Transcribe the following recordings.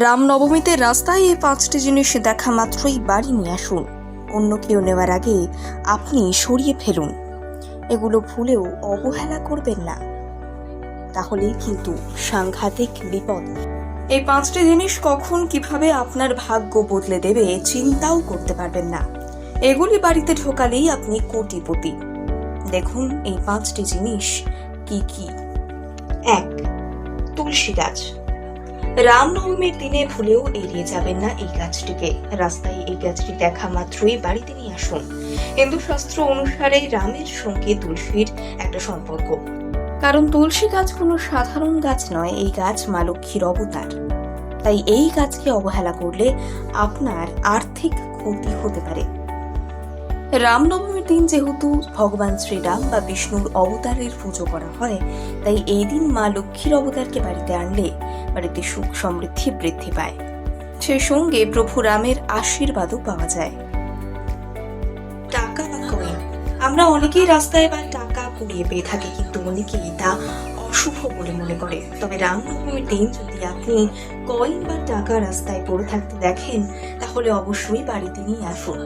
রামনবমীতে রাস্তায় এই পাঁচটি জিনিস দেখা মাত্রই বাড়ি নিয়ে আসুন। অন্য কেউ নেওয়ার আগে আপনি সরিয়ে ফেলুন। এগুলো ভুলেও অবহেলা করবেন না। তাহলেই কিন্তু সাংঘাতিক বিপদ। এই পাঁচটি জিনিস কখন কীভাবে আপনার ভাগ্য বদলে দেবে চিন্তাও করতে পারবেন না। এগুলি বাড়িতে ঢোকালেই আপনি কোটিপতি। দেখুন এই পাঁচটি জিনিস কি কি। এক, তুলসী গাছ। রামনবমীর দিনে ভুলেও এড়িয়ে যাবেন না এই গাছটিকে। রাস্তায় এই গাছটি দেখা মাত্রই বাড়িতে নিয়ে আসুন। হিন্দু শাস্ত্র অনুসারে রামের সঙ্গে তুলসীর একটা সম্পর্ক। কারণ তুলসী গাছ কোনো সাধারণ গাছ নয়, এই গাছ মা লক্ষ্মীর অবতার। তাই এই গাছকে অবহেলা করলে আপনার আর্থিক ক্ষতি হতে পারে। রামনবমীর দিন যেহেতু ভগবান শ্রীরাম বা বিষ্ণুর অবতারের পুজো করা হয়, তাই এই দিন মা লক্ষ্মীর অবতারকে বাড়িতে আনলে বাড়িতে সুখ সমৃদ্ধি বৃদ্ধি পায়। সেই সঙ্গে প্রভু রামের আশীর্বাদও পাওয়া যায়। টাকা বা কয়েন। আমরা অনেকেই রাস্তায় বা টাকা কুড়িয়ে পেয়ে থাকি, কিন্তু অনেকেই তা অশুভ বলে মনে করে। তবে রামনবমীর দিন যদি আপনি কয়েন বা টাকা রাস্তায় পড়ে থাকতে দেখেন, তাহলে অবশ্যই বাড়িতে নিয়ে আসুন।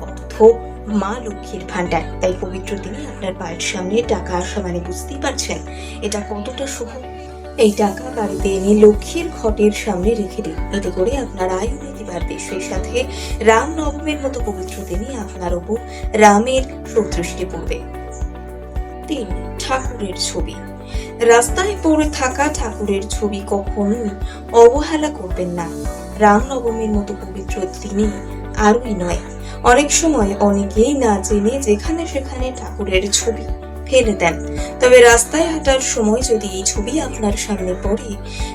অর্থ মা লক্ষ্মীর ভান্ডার তাই পবিত্র দিনে আপনার পায়ের সামনে টাকা আসা মানে বুঝতেই পারছেন এটা কতটা শুভ। এই টাকা বাড়িতে এনে লক্ষ্মীর ঘটের সামনে রেখে দিন। এতে করে আপনার আয় উন্নতি বাড়বে। সেই সাথে রাম নবমীর মতো পবিত্র দিনে আপনার ওপর রামের সুদৃষ্টি পড়বে। তিন, ঠাকুরের ছবি। রাস্তায় পড়ে থাকা ঠাকুরের ছবি কখনোই অবহেলা করবেন না। রাম নবমীর মতো পবিত্র দিনে আরই নয়। অনেক সময় অনেকেই না জেনে যেখানে সেখানে ঠাকুরের ছবি ফেলে দেন। তবে রাস্তায় হাঁটার সময় যদি এই ছবি আপনার সামনে পড়ে,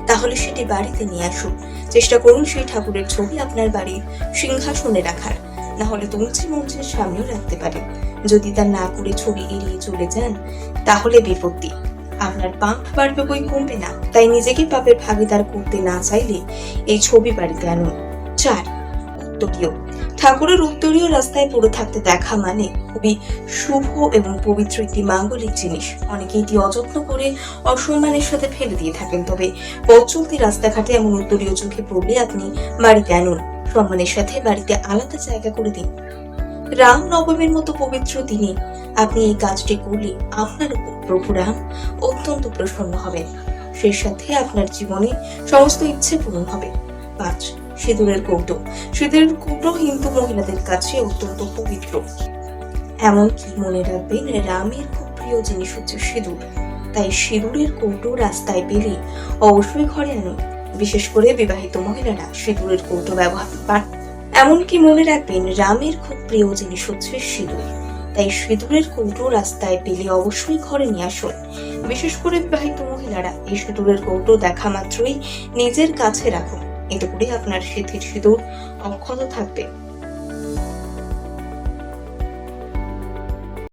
তাহলে সেটি বাড়িতে নিয়ে আসুন। চেষ্টা করুন সেই ঠাকুরের ছবি আপনার বাড়ির সিংহাসনে রাখার। না হলে তুলসী মঞ্চের সামনেও রাখতে পারেন। যদি তা না করে ছবি এড়িয়ে চলে যান, তাহলে বিপত্তি। আপনার পাপ বাড়বে বই কমবে না। তাই নিজেকে পাপের ভাগিদার করতে না চাইলে এই ছবি বাড়িতে আনুন। চার উত্তরীয় ঠাকুরের উত্তরীয় রাস্তায় পড়ে থাকতে দেখা মানে খুবই শুভ এবং পবিত্র একটি মাঙ্গলিক জিনিস। অনেকে এটি অযত্ন করে অসম্মানের সাথে ফেলে দিয়ে থাকেন। তবে পথ চলতি রাস্তাঘাটে এমন উত্তরীয় চোখে পড়লে আপনি বাড়িতে আনুন সম্মানের সাথে বাড়িতে আলাদা জায়গা করে দিন। রাম নবমীর মতো পবিত্র দিনে আপনি এই কাজটি করলে আপনার উপর প্রভু রাম অত্যন্ত প্রসন্ন হবেন। সেই সাথে আপনার জীবনে সমস্ত ইচ্ছে পূরণ হবে। পাঁচ সিঁদুরের কৌটো। সিঁদুরের কৌটো হিন্দু মহিলাদের কাছে অত্যন্ত পবিত্র। এমনকি মনে রাখবেন? রামের খুব প্রিয় জিনিস হচ্ছে সিঁদুর। তাই সিঁদুরের কৌটো রাস্তায় পেলে অবশ্যই ঘরে আনুন। বিশেষ করে বিবাহিত মহিলারা সিঁদুরের কৌটো ব্যবহার পান এমনকি মনে রাখবেন, রামের খুব প্রিয় জিনিস হচ্ছে সিঁদুর। তাই সিঁদুরের কৌটো রাস্তায় পেলে অবশ্যই ঘরে নিয়ে আসুন। বিশেষ করে বিবাহিত মহিলারা এই সিঁদুরের কৌটো দেখা মাত্রই নিজের কাছে রাখুন। এতে করে আপনার সিদ্ধি সিঁদুর অক্ষত থাকবে।